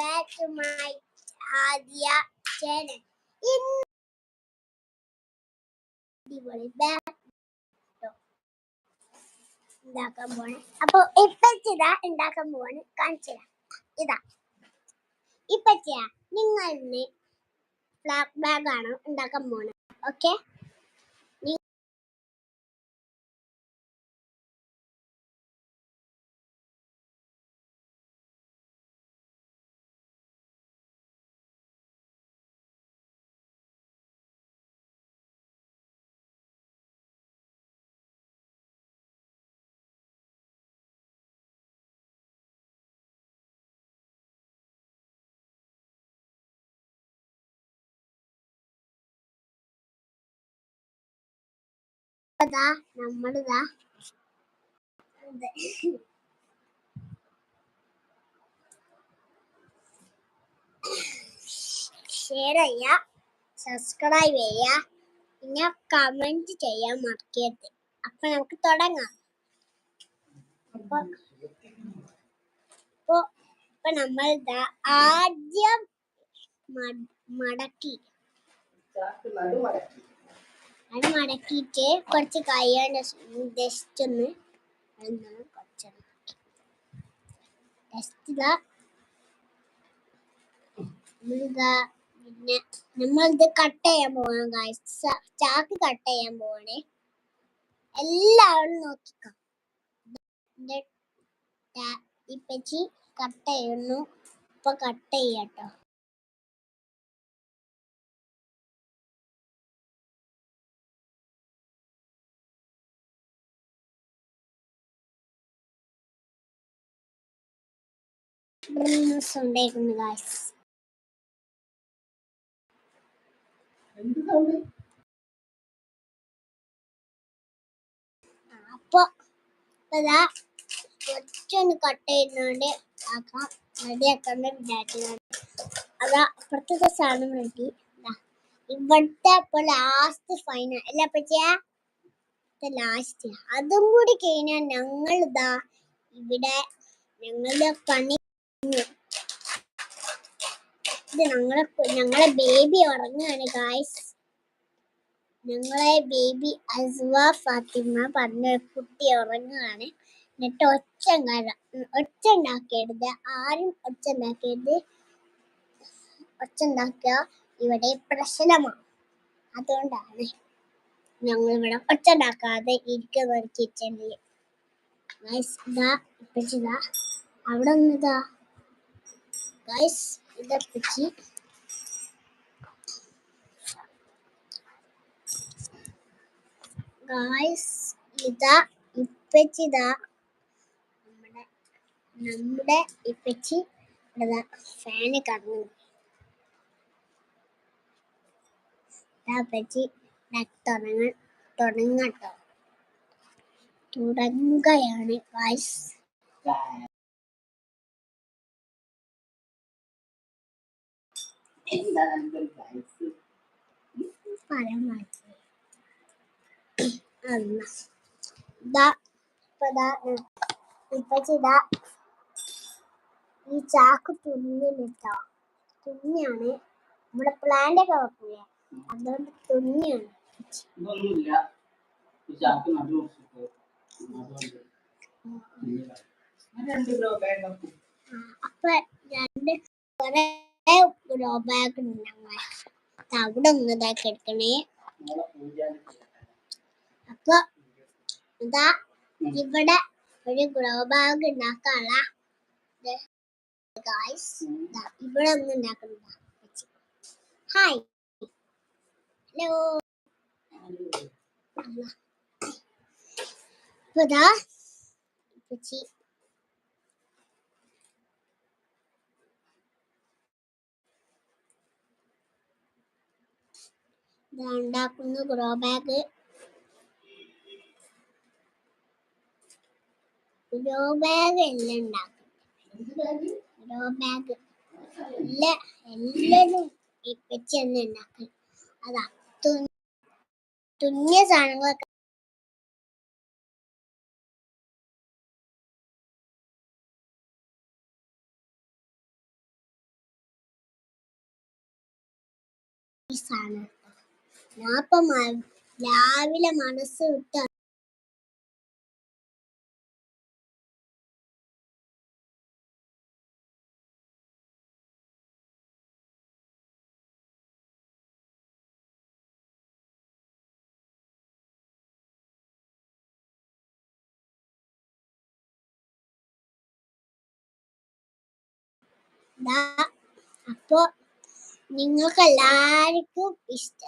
back to my channel. ഇന്ന് അടിപൊളി ഉണ്ടാക്കാൻ പോണേ അപ്പൊ ഇപ്പച്ചിതാ ഉണ്ടാക്കാൻ പോവാണ്. കാണിച്ചുതരാം ഇതാ. ഇപ്പച്ചിയാ നിങ്ങളിന്ന് ഫ്ലാഗ് ബാഗ് ആണ്? ഉണ്ടാക്കാൻ പോണത് ഓക്കെ അതാ നമ്മളിതാ ഷെയർ ചെയ്യുക സബ്സ്ക്രൈബ് ചെയ്യുക പിന്നെ കമന്റ് ചെയ്യാൻ മറക്കരുത്. അപ്പൊ നമുക്ക് തുടങ്ങാം. ഇപ്പൊ നമ്മൾ ആദ്യം മടക്കി. മടക്കി അത് മടക്കിയിട്ട് കുറച്ച് കൈകൊണ്ട് ജസ്റ്റ് ഒന്ന് എന്താണ് കുറച്ച് പിന്നെ നമ്മളിത് കട്ട് ചെയ്യാൻ ഗായ്സ് ചാക്ക് കട്ട് ചെയ്യാൻ പോവാണ്. എല്ലാവരും നോക്കിക്കോ. ഇപ്പച്ചി കട്ട് ചെയ്യുന്നു. ഇപ്പൊ കട്ട് ചെയ്യാട്ടോ. ഉണ്ടായിരുന്നു ഗായ്സ് അപ്പൊ ഇതാ കട്ട് ചെയ്യുന്നോണ്ട് ആക്കാം. റെഡിയാക്കാണ്ട് വിചാരിച്ചതാണ്. അതാ അപ്പുറത്തെ സാധനം റെഡി ഇവിടുത്തെ അപ്പൊ ലാസ്റ്റ് ഫൈനൽ അല്ല പറ്റിയ ലാസ്റ്റ് അതും കൂടി കഴിഞ്ഞാൽ ഞങ്ങൾ ഇതാ ഇവിടെ ഞങ്ങളുടെ പണി. ഞങ്ങളെ ഞങ്ങളെ ബേബി ഉറങ്ങുകയാണ് ഗായ്സ് ഞങ്ങളെ ബേബി അസ്വ ഫാത്തിമ പറഞ്ഞ കുട്ടി ഉറങ്ങുകയാണ്. എന്നിട്ട് ഒച്ച ഒച്ച ഉണ്ടാക്കരുത് ആരും ഒച്ച ഉണ്ടാക്കരുത് ഒച്ച ഉണ്ടാക്കുക ഇവിടെ പ്രശ്നമാണ് അതുകൊണ്ടാണ് ഞങ്ങൾ ഇവിടെ ഒച്ച ഉണ്ടാക്കാതെ ഇരിക്കുന്ന ഒരു കിച്ചണിൽ ഗൈസ് ഇതാ ഇപ്പച്ചിതാ അവിടെ ഒന്നിതാ ഗൈസ് ഇതാ ഇപ്പച്ചി ഗായ്സ് ഇതാ ഇപ്പച്ചിതാ നമ്മുടെ നമ്മുടെ ഇപ്പച്ചി ഇതാ ഫാന് കറങ്ങുന്നു. ഇതാ ഇപ്പച്ചി ദാ തുടങ്ങ തുടങ്ങട്ടോ. തുടങ്ങുകയാണ് ഗായ്സ് പറയാൻ മാറ്റി അല്ല ഇതാ ഇപ്പതാ ഇപ്പച്ചി. ഇതാ ഈ ചാക്ക് തുന്നിട്ടോ തുന്നിയാണ് നമ്മുടെ പ്ലാന്റ് ഒക്കെ വെക്കൂലേ അതുകൊണ്ട് തുന്നിയാണ് അപ്പൊ രണ്ട് കുറെ ഗ്രോ ബാഗ് ഉണ്ട് ഞങ്ങളെ അവിടെ ഒന്ന് ഇതാക്കി എടുക്കണേ അപ്പൊ ഇതാ ഇവിടെ ഒരു ഗ്രോ ബാഗ് ഉണ്ടാക്കാനുള്ള ഇവിടെ ഒന്ന് ഉണ്ടാക്കുന്നുണ്ടാ ഹായ് ഹലോ ഇപ്പൊ ഇതാ ഉണ്ടാക്കുന്നു. ഗ്രോ ബാഗ് ഗ്രോ ബാഗ് എല്ലാം ഉണ്ടാക്കും ഗ്രോ ബാഗ് എല്ലാ എല്ലാതും ഇപ്പച്ചി തന്നെ ഉണ്ടാക്കും അതാ തുന്നിയ സാധനങ്ങളൊക്കെ സാധനം. ഞാൻ രാവിലെ മനസ്സ് വിട്ട് അപ്പൊ നിങ്ങൾക്ക് എല്ലാവർക്കും ഇഷ്ട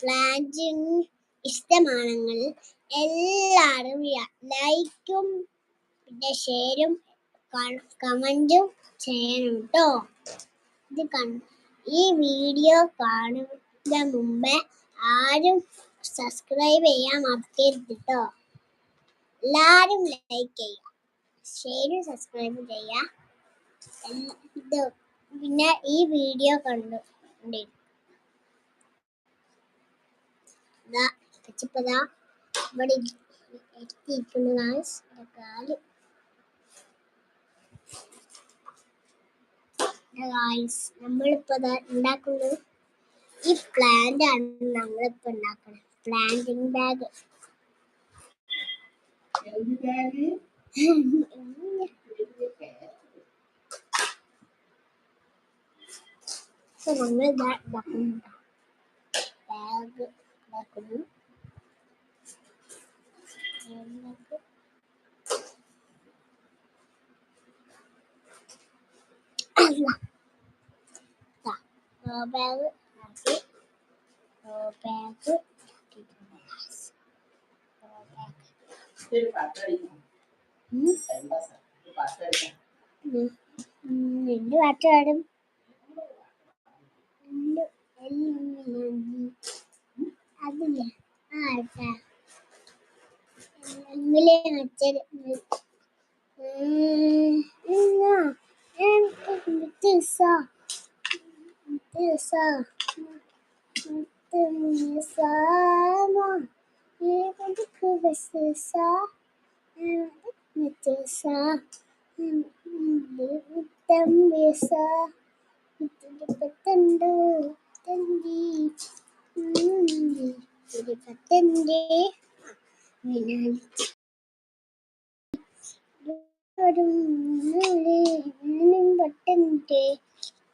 പ്ലാന്റിങ് ഇഷ്ടമാണെങ്കിൽ എല്ലാവരും ലൈക്കും പിന്നെ ഷെയറും കമന്റും ചെയ്യണം കേട്ടോ ഇത് ഈ വീഡിയോ കാണുന്ന മുമ്പേ ആരും സബ്സ്ക്രൈബ് ചെയ്യാൻ മറക്കരുത് കേട്ടോ എല്ലാവരും ലൈക്ക് ചെയ്യുക ഷെയറും സബ്സ്ക്രൈബ് ചെയ്യുക. ഇത് പിന്നെ ഈ വീഡിയോ കണ്ടു ഇവിടെ എത്തിയിരിക്കുന്നു കാൽ. ഗായ്സ് ഉണ്ടാക്കുന്നത് ഈ പ്ലാന്റ് ആണ് നമ്മളിപ്പോ ഉണ്ടാക്കുന്നത് പ്ലാന്റിംഗ് ബാഗ് എന്ത് ബാഗ് So നമ്മൾ ബാഗ് ഉണ്ടാക്കുന്നു ബാഗ് ആക്കി ബാഗ്. എന്താ പാട്ട് പാടും അതില്ലേ ആ കേട്ടാ എങ്കിലേ മറ്റൊരു പത്തന്റെ പത്തന്റെ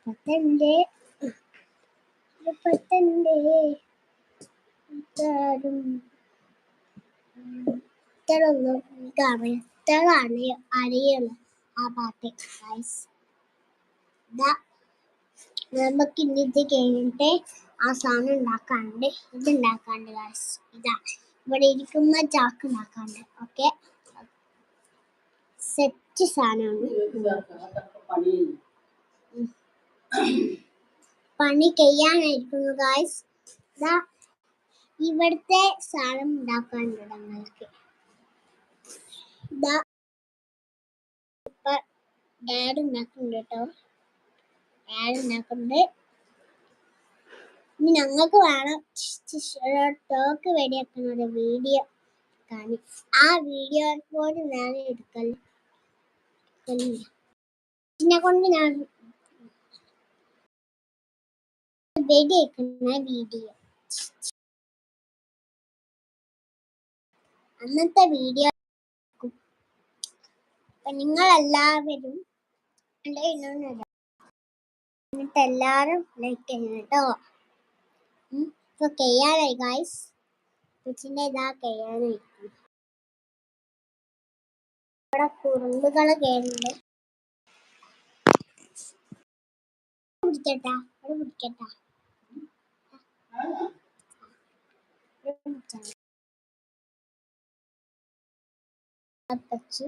പത്തന്റെ പത്തന്റെ ഇത്തരം ഇത്തരൊന്നും എനിക്ക് അറിയ ഇത്ര അറിയ അറിയുള്ളു ആ പാട്ട് ഗൈസ് ഇതാ. നമുക്ക് ഇത് കഴിഞ്ഞിട്ട് ആ സാധനം ഉണ്ടാക്കാണ്ട് ഇത് ഉണ്ടാക്കാണ്ട് ഇതാ. ഇവിടെ ഇരിക്കുന്ന ചാക്ക് ഉണ്ടാക്കാണ്ട് ഓക്കെ സെറ്റ് സാധനമാണ്. പണി ചെയ്യാനായിരിക്കുന്നു ഗായ്സ് ഇതാ. ഇവിടുത്തെ സാധനം ഉണ്ടാക്കാനുണ്ട് ഞങ്ങൾക്ക് ഇതാ. ഡാഡ് ഉണ്ടാക്കുന്നുണ്ട് കേട്ടോ. ഉണ്ടാക്കുന്നുണ്ട് ഇനി ഞങ്ങൾക്ക് വേണം ടോക്ക് വെടിയാക്കുന്ന ഒരു വീഡിയോ കാണി. ആ വീഡിയോ പോലും ഞാൻ എടുക്കല്ല ഇതിനെ കൊണ്ട് ഞാൻ വെടിവെക്കുന്ന വീഡിയോ അന്നത്തെ വീഡിയോ അപ്പൊ നിങ്ങൾ എല്ലാവരും എന്നിട്ട് എല്ലാവരും ലൈക്ക് ചെയ്യണം കേട്ടോ. ഇപ്പൊ കയ്യാനായി ഗായ്സ് കൊച്ചിന്റെ ഇതാ കെയ്യാനായി ഇവിടെ കുറുമ്പുകൾ കേറുന്നുണ്ട്. പിടിക്കട്ടാ ഇവിടെ പിടിക്കട്ടാ. അപ്പച്ചി.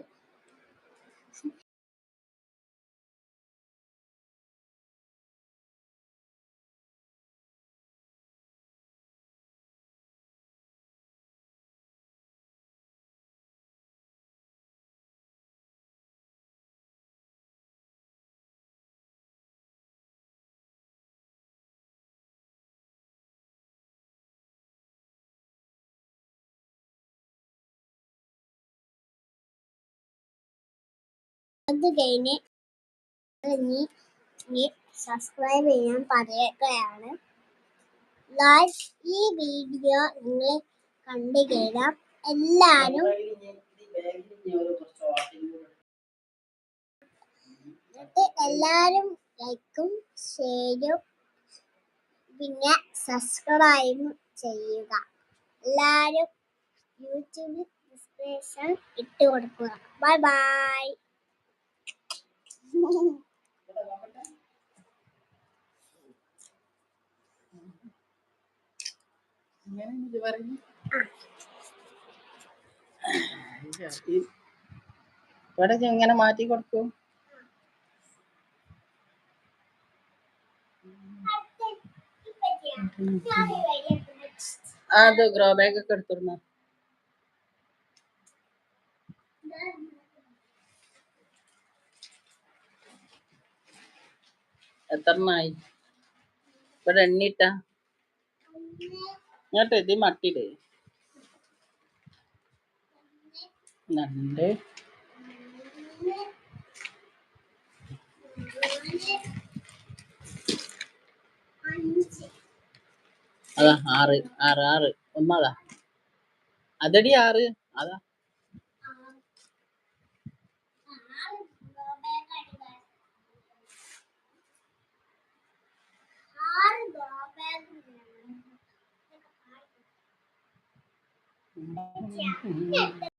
അത് കഴിഞ്ഞ് ഇനി സബ്സ്ക്രൈബ് ചെയ്യാൻ പറയുകയാണ്. ലൈക്ക് ഈ വീഡിയോ നിങ്ങൾ കണ്ടു കഴിഞ്ഞാൽ എല്ലാവരും എല്ലാവരും ലൈക്കും ഷെയറും പിന്നെ സബ്സ്ക്രൈബും ചെയ്യുക. എല്ലാവരും യൂട്യൂബിൽ ഡിസ്ക്രിപ്ഷൻ ഇട്ട് കൊടുക്കുക. ബൈ ബൈ ഇവിടെ ഇങ്ങനെ മാറ്റി കൊടുക്കും? അത് ഗ്രോ ബാഗ് ഒക്കെ എടുത്തിരുന്ന എത്രണ്ണായി? ഇവിടെ എണ്ണിട്ട ഇങ്ങോട്ട് ഇത് മട്ടിടേ രണ്ട്. അതാ ആറ് ആറ് ആറ്. ഒന്നതാ അതടി ആറ്. അതാ. 讲